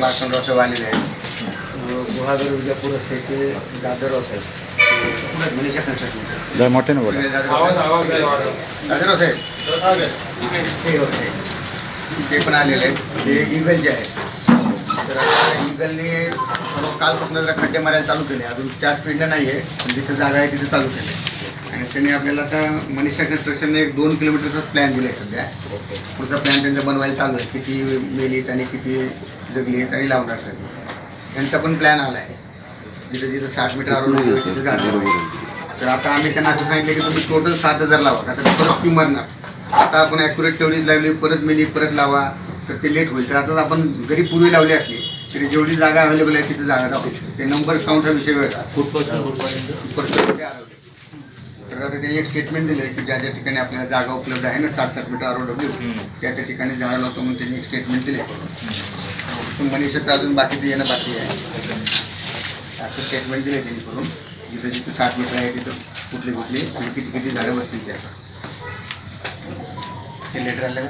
मार्कंडराव साहेब आलेले आहेत गुहागर विजापूर असते दादरराव साहेब ते मनीषा कन्स्ट्रक्शन मोठ्याने बोला. दादरराव साहेब ते होते. ते पण आलेले आहेत. ते इगलचे आहेत. तर आता इगलने कालपासून जरा खड्डे मारायला चालू केले. अजून त्या स्पीडनं नाही आहे पण जिथं जागा आहे तिथे चालू केले. आणि त्यांनी आपल्याला आता मनीषा कन्स्ट्रक्शनने एक दोन किलोमीटरचाच प्लॅन दिला आहे सध्या. पुढचा प्लॅन त्यांचा बनवायला चालू आहे. किती मेलीत आणि किती जगली आहेत आणि लावणार कधी यांचा पण प्लॅन आला आहे जिथं जिथं साठ मीटर आरोग्य तिथे जाणार. तर आता आम्ही त्यांना असं सांगितलं की तुम्ही टोटल सात हजार लावा. का तर परत ती मरणार. आता आपण ॲक्युरेट तेवढीच लावली परत मिली परत लावा. तर ते लेट होईल. तर आता आपण जरी पूर्वी लावली असली तरी जेवढी जागा अवेलेबल आहे तिथे जागा लावायची ते नंबर काउंटचा विषय वेगळा. आरवले. तर आता त्यांनी एक स्टेटमेंट दिलं की ज्या ज्या ठिकाणी आपल्याला जागा उपलब्ध आहे ना साठ साठ मीटर आर डब्ल्यू त्या त्या ठिकाणी झाडं लावतो म्हणून त्यांनी एक स्टेटमेंट दिले पण मनीषाचं अजून बाकीचं येणं बाकी आहे. असं स्टेटमेंट दिले त्यांनी करून. जिथं जिथं साठ मीटर आहे तिथं कुठले कुठले आणि किती किती झाडं बसतील त्या ते लेटर आलं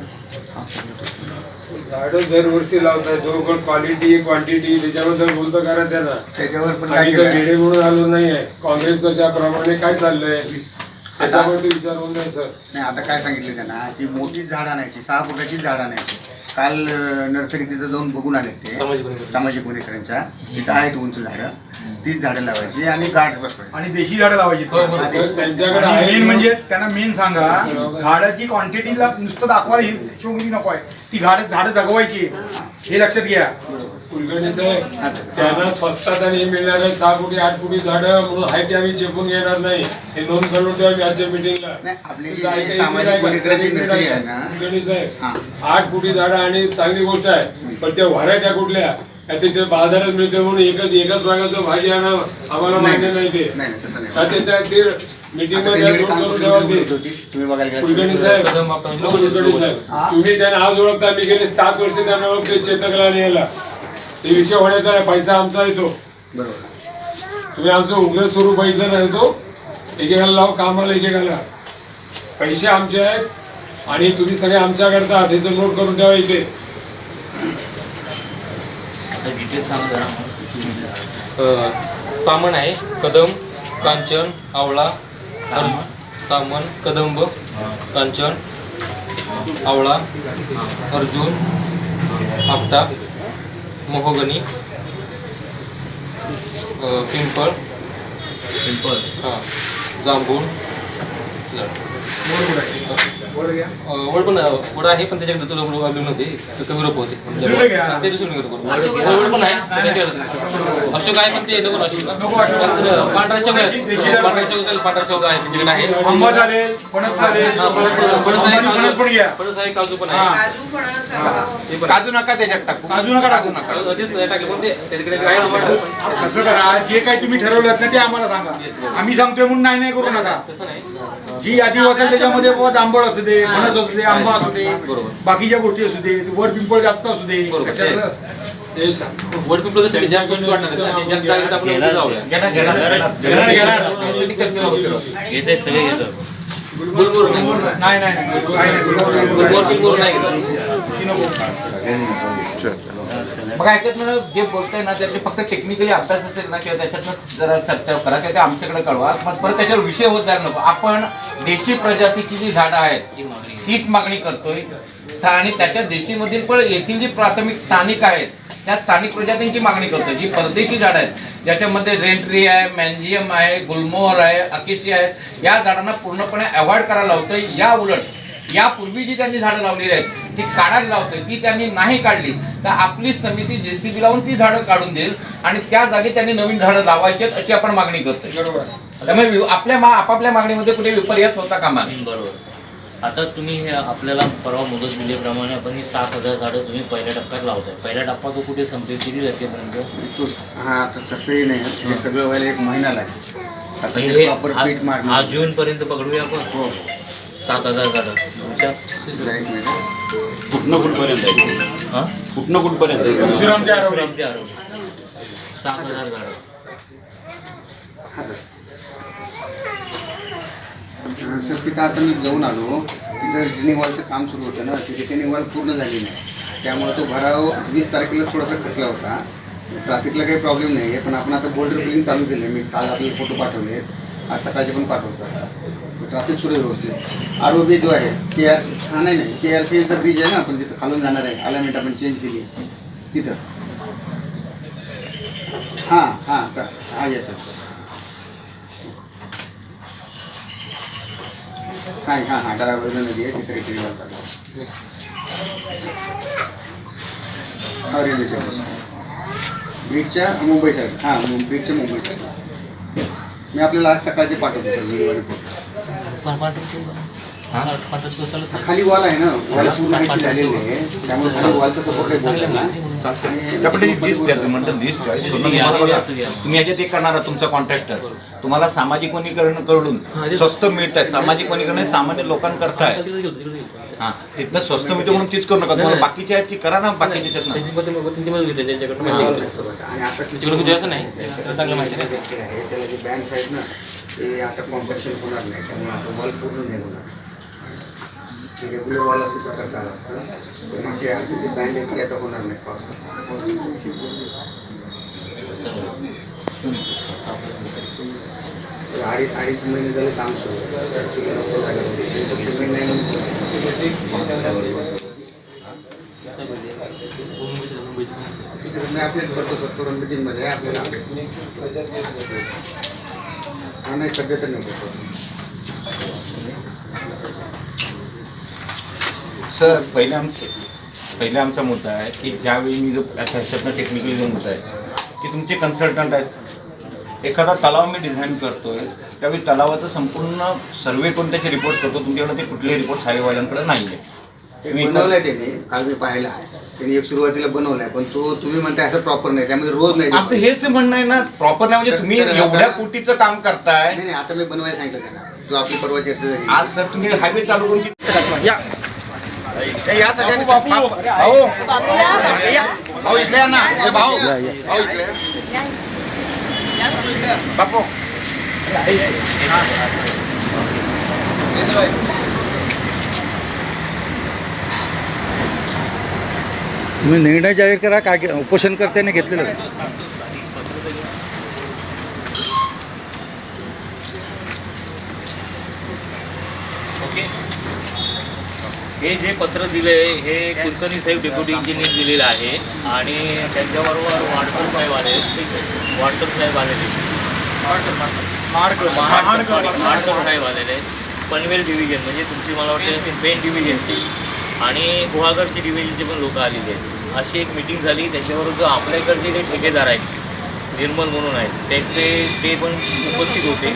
झाडं दरवर्षी लावतात जो पण क्वालिटी क्वांटिटी त्याच्याबद्दल बोलतो करा त्यांना त्याच्यावर पण काय आम्ही केलं तर भिडे म्हणून आलो नाहीये. काँग्रेसचं त्याप्रमाणे काय चाललंय? त्याच्यावरती विचारून नाही सर. नाही आता काय सांगितलं त्यांना? की मोठी झाड आणायची सहा फुटाची झाड आणायची. काल नर्सरी तिथं जाऊन बघून आले ते. सामाजिक वनीकरांच्या तिथं आहेत उंच झाडं. तीच झाडं लावायची आणि गाठ बसवायची. आणि देशी झाडं लावायची. मेन म्हणजे त्यांना मेन सांगा झाडाची क्वांटिटीला नुसतं दाखवायला ही नको आहे. ती झाडं झाडं जगवायची. हे लक्षात घ्या. कुलकर्णी साहेब त्यांना स्वस्तात आणि मिळणार आहे सहा कोटी आठ कोटी झाडं म्हणून आहे ते आम्ही चेपून घेणार नाही. हे नोंद करून ठेवा आजच्या मिटिंगला नाही आपली जी जी सामाजिक वनीकरांची नर्सरी आहे ना. कुलकर्णी साहेब हा. आठ कोटी झाडं आणि चांगली गोष्ट आहे. पण त्या व्हरायट्या कुठल्या? त्या तिथे बाजारात मिळते म्हणून एकच एकच प्रकारचं भाजी आणा आम्हाला मान्य नाही ते. नाही नाही तसं नाही. का ते मीटिंग कुलकर्णी साहेब कुलकर्णी साहेब तुम्ही त्यांना आज ओळखता मी गेले सात वर्ष त्यांना ओळखते चेतकला आणि याला ते विषय होण्याचा आहे पैसा आमचा येतो. तुम्ही आमचं उग्र स्वरूप बघितलं नाही तो एकेकाला लाव कामाला एकेकाला. पैसे आमचे आहेत आणि तुम्ही सगळे आमच्या करता त्याचं नोट करून ठेवा इथे. तामण आहे कदम कांचन आवळा तामण. कदंब कांचन आवळा अर्जुन आपटा मोहगनी अ, पिंपळ पिंपळ हां जांभूळ पण आहे पण त्याच्याकडे तुला कमी रोप होते. ते दुसरं पण आहे पण त्यांच्याकडे नाही. अशोक आहे पण ते नको अशोक नंतर पांढरा शेवगा आहे. पांढरा शेवगा चालेल पांढरा शेवगा आहे त्यांच्याकडे आहे. आंबा चालेल फणस चालेल. हा, फणस फणस आहे. फणस काजू पण आहे. नका त्याच्यात टाकू. काजू नका टाकू. नका. काजू तेच नाही टाकले पण ते त्याच्याकडे आहे? ना असं करा. जे काही तुम्ही ठरवलं ना ते आम्हाला सांगा. आम्ही सांगतोय म्हणून नाही नाही करू नका. तसं नाही. जी यादी असेल त्याच्यामध्ये बाबा जांभळ असू दे फणस असू दे आंबा असू दे बरोबर. बाकीच्या गोष्टी असू दे वर पिंपळ जास्त असू दे बरोबर. पिंपळ कसं आहे, जास्त उंच वाटणार नाही. ते जास्त जागेत आपण उंच जाऊया. घेणार घेणार त्यासाठी खर्च नको. घेते सगळे घेतो गुलमोहर नाही नाही नाही नाही. काही नाही गुलमोहर पिंपळ नाही घेत. ती नको. बघा याच्यातनं जे बोलतंय ना त्याचे फक्त टेक्निकली अभ्यास असेल ना किंवा त्याच्यातनं जरा चर्चा करा किंवा ते आमच्याकडे कळवा. पण परत त्याच्यावर विषय होत जायला नको. आपण देशी प्रजातीची जी झाडं आहेत तीच मागणी करतोय. आणि त्याच्या देशीमधील पण येथील जी प्राथमिक स्थानिक आहेत त्या स्थानिक प्रजातींची मागणी करतोय. जी परदेशी झाडं आहेत ज्याच्यामध्ये रेंट्री आहे मॅन्जियम आहे गुलमोहर आहे अकेशी आहेत या झाडांना पूर्णपणे अवॉइड करायला लावतोय. या उलट यापूर्वी जी त्यांनी झाडं लावलेली आहेत ती काढायला लावतोय ती त्यांनी नाही काढली तर आपली समिती जेसीबी लावून ती झाडं काढून देईल आणि त्या जागी त्यांनी नवीन झाडं लावायची आहेत अशी आपण मागणी करतोय. बरोबर. त्यामुळे आपल्या मा आपापल्या मागणीमध्ये कुठे विपर्यास होता कामा? बरोबर. आता तुम्ही हे आपल्याला परवा मुदत दिल्याप्रमाणे आपण ही सात हजार झाडं तुम्ही पहिल्या टप्प्यात लावताय. पहिला टप्पा तो कुठे संपतील किती तारखेपर्यंत हा आता तसंही नाही. हे सगळं व्हायला एक महिना लागेल. आता हे ते प्रॉपर पीठ आज मारणार. जून पर्यंत पकडूया आपण? हो. सात हजार झाडं. तुमच्या. कुठनं कुठपर्यंत आहे? हा? कुठनं कुठपर्यंत आहे परशुराम ते ते. सात हजार झाडं सर तिथं आता मी जाऊन आलो. तिथं रिटर्निंग वॉलचं काम सुरू होतं ना ती रिटर्निंग वॉल पूर्ण झाली नाही. त्यामुळे तो भराव वीस तारखेला थोडासा खचला होता. ट्रॅफिकला काही प्रॉब्लेम नाही आहे पण आपण आता बोल्डर फिलिंग चालू केले मी काल आपले फोटो पाठवले आहेत आज सकाळचे पण पाठवतो आता ट्रॅफिक सुरू आहे व्यवस्थित. आर ओ बी जो आहे के आर सी हा नाही नाही. के आर सी सीचा बीच आहे ना आपण तिथं खालून जाणार आहे. अलायमेंट आपण चेंज केली. आहे. तिथं. हां हां का हां सर हां हां हां डाव्या बाजूला नदी आहे तिथे रिपेअर चालू रेल्वेच्या बस. ब्रिजच्या मुंबई साईड हां ब्रिजच्या मुंबई साईड मी आपल्याला आज सकाळचे पाठवतो सर व्हिडिओ रिपोर्ट पांढरा शुगर चालत नाही खाली वॉल आहे ना. वॉल पूर्ण ह्याची झालेली आहे. त्यामुळे खाली वॉलचा सपोर्ट काही बोलला नाही. आणि- त्यापटे लिस्ट द्या तुम्ही म्हणतात लिस्ट चॉईस करून तुम्हाला बघा. तुम्ही याच्यात एक करणार तुमचा कॉन्ट्रॅक्टर तुम्हाला सामाजिक वनीकरणकडून स्वस्त मिळत आहे सामाजिक वनीकरण सामान्य लोकांकरता आहे. हा तिथनं स्वस्त मिळतं म्हणून तीच करू नका. तुम्हाला बाकीचे आहेत की करा ना बाकीचे त्याच्यात त्यांच्याकडनं असं नाही. त्याला जे बँक्स आहेत ना ते आता कॉम्पिटिशन होणार नाही त्यामुळे आता वॉल पूर्ण नाही होणार रेग्युलर वॉल असं प्रकार चालू असतं पण जे आमचे जे बँड आहेत ते आता होणार नाही तर अडीच अडीच महिने झाले काम सुरू आहे. तर ते. ते आपल्याला करतो करतो मीटिंगमध्ये आपल्याला हा नाही सध्या तर नाही करतो सर पहिले आमचे पहिले आमचा मुद्दा आहे की ज्यावेळी मी जो ह्याच्यातनं टेक्निकली जो मुद्दा आहे की तुमचे कन्सल्टंट आहेत. एखादा तलाव मी डिझाईन करतोय त्यावेळी तलावाचं संपूर्ण सर्वे करून त्याचे रिपोर्ट करतो. तुमच्याकडे ते कुठले रिपोर्ट साहेबवाल्यांकडे नाही आहे बनवलंय त्याने काल मी पाहिला. त्यांनी एक सुरुवातीला बनवलाय पण तो तुम्ही म्हणताय असं प्रॉपर नाही त्यामध्ये रोज नाही आमचं हेच म्हणणं आहे ना प्रॉपर नाही म्हणजे तुम्ही तर एवढ्या कोटीचं काम करताय. नाही नाही आता मी बनवायला सांगितलं त्यांना. जो आपली परवा चर्चा झाली. आज सर तुम्ही हायवे चालू करून किती- या. ए, या सगळ्यांनी भाऊ भाऊ भाऊ इकडे या ना. ए, भाऊ. भाऊ इकडे या. बापू. तुम्ही निर्णय जाहीर करा काय उपोषणकर्त्यांनी घेतलेलं. का? ओके. हे जे पत्र दिले हे कुलकर्णी साहेब डेप्युटी इंजिनियर दिलेलं आहे आणि त्यांच्याबरोबर वाडकर साहेब आले. वाडकर साहेब आलेले. महाडकर महाडकर साहेब आलेले. पनवेल डिव्हिजन म्हणजे तुमची मला वाटतं पेन डिव्हिजनची आणि गुहागरची डिव्हिजनचे पण लोक आलेले आहेत. अशी एक मिटिंग झाली त्याच्याबरोबर जो आपल्याकडचे जे ठेकेदार आहेत निर्मल म्हणून आहेत त्याचे ते पण उपस्थित होते.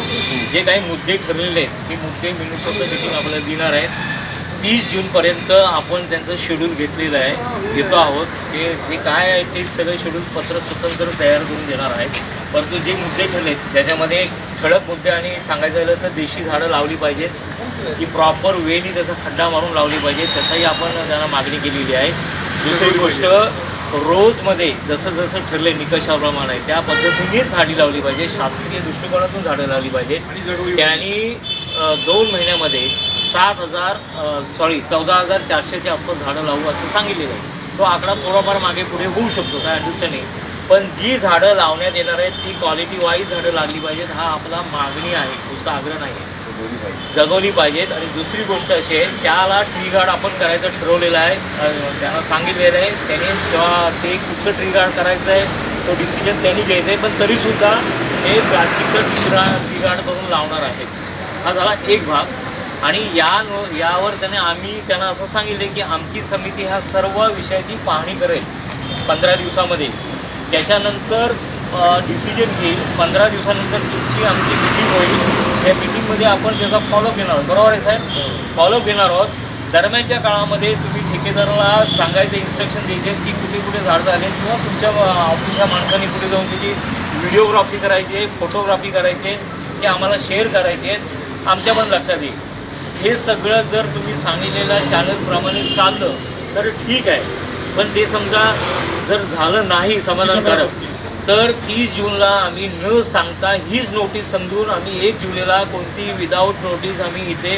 जे काही मुद्दे ठरलेले आहेत ते मुद्दे म्युनिसिपल मिटिंग आपल्याला देणार आहेत. तीस जूनपर्यंत आपण त्यांचं शेड्यूल घेतलेलं आहे घेतो आहोत. ते जे काय आहे ते सगळे शेड्यूल पत्र स्वतंत्र तयार करून देणार आहेत. परंतु जे मुद्दे ठरले त्याच्यामध्ये ठळक मुद्दे आणि सांगायचं झालं तर देशी झाडं लावली पाहिजेत. की प्रॉपर वेनी त्याचा खड्डा मारून लावली पाहिजे. त्याचाही आपण त्यांना मागणी केलेली आहे. दुसरी गोष्ट रोजमध्ये जसं जसं ठरले निकषाप्रमाणे त्या पद्धतीनेच झाडी लावली पाहिजे. शास्त्रीय दृष्टिकोनातून झाडं लावली पाहिजे. त्यांनी दोन महिन्यामध्ये सात हजार सॉरी चौदा हजार चारशेच्या आसपास झाडं लावू असं सांगितलेलं आहे. तो आकडा थोडाफार मागे पुढे होऊ शकतो काय अंडरस्टँडिंग पण जी झाडं लावण्यात येणार आहेत ती क्वालिटी वाईज झाडं लागली पाहिजेत हा आपला मागणी आहे नुसता आग्रह नाही आहे. जगवली पाहिजेत. आणि दुसरी गोष्ट अशी आहे त्याला ट्री गार्ड आपण करायचं ठरवलेलं आहे. त्यांना सांगितलेलं आहे त्याने किंवा ते कुठचं ट्री गार्ड करायचं आहे तो डिसिजन त्यांनी घ्यायचा आहे पण तरीसुद्धा हे प्लास्टिकचं ट्री ट्री गार्ड करून लावणार आहे. हा झाला एक भाग. आणि या यावर त्याने आम्ही त्यांना असं सांगितले की आमची समिती ह्या सर्व विषयाची पाहणी करेल पंधरा दिवसामध्ये. त्याच्यानंतर डिसिजन घेईल. पंधरा दिवसानंतर तुमची आमची मिटिंग होईल. त्या मिटिंगमध्ये आपण त्याचा फॉलोअप घेणार आहोत. बरोबर आहे साहेब? फॉलोअप घेणार आहोत. दरम्यानच्या काळामध्ये तुम्ही ठेकेदाराला सांगायचं इन्स्ट्रक्शन द्यायचे की कुठे कुठे झाड झाले किंवा तुमच्या ऑफिसच्या माणसांनी कुठे जाऊन त्याची व्हिडिओग्राफी करायची आहे फोटोग्राफी करायची आहे ते आम्हाला शेअर करायचे. आहेत आमच्या पण लक्षात येईल. हे सगळं जर तुम्ही सांगितलेल्या चॅनलप्रमाणे चाललं तर ठीक आहे. पण ते समजा जर झालं नाही समाधानकारक तर तीस जूनला आम्ही न सांगता हीच नोटीस समजून आम्ही एक जुलैला कोणती विदाऊट नोटीस आम्ही इथे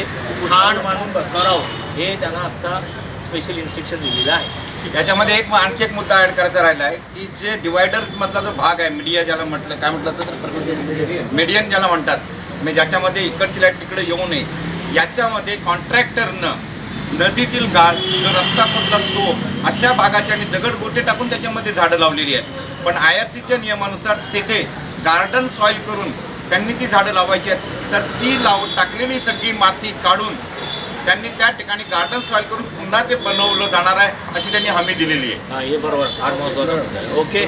ठाण मानून बसणार आहोत. हे त्यांना आत्ता स्पेशल इन्स्ट्रक्शन दिलेलं आहे. याच्यामध्ये एक आणखी एक मुद्दा ऍड करायचा राहिला आहे की जे डिवायडर मधला जो भाग आहे मीडिया ज्याला म्हटलं काय म्हटलं तर मीडियन ज्याला म्हणतात. म्हणजे ज्याच्यामध्ये इकडची लाइट तिकडे येऊ नये. याच्यामध्ये कॉन्ट्रॅक्टरनं नदीतील गाळ जो रस्ता कोणता तो अशा भागाच्या आणि दगड गोटे टाकून त्याच्यामध्ये झाडं लावलेली आहेत. पण आय आर सीच्या नियमानुसार तेथे गार्डन सॉईल करून त्यांनी ती झाडं लावायची आहेत. तर ती लाव टाकलेली सगळी माती काढून त्यांनी त्या ठिकाणी गार्डन सॉईल करून पुन्हा ते बनवलं जाणार आहे अशी त्यांनी हमी दिलेली आहे. हे बरोबर फार महत्वाचं. ओके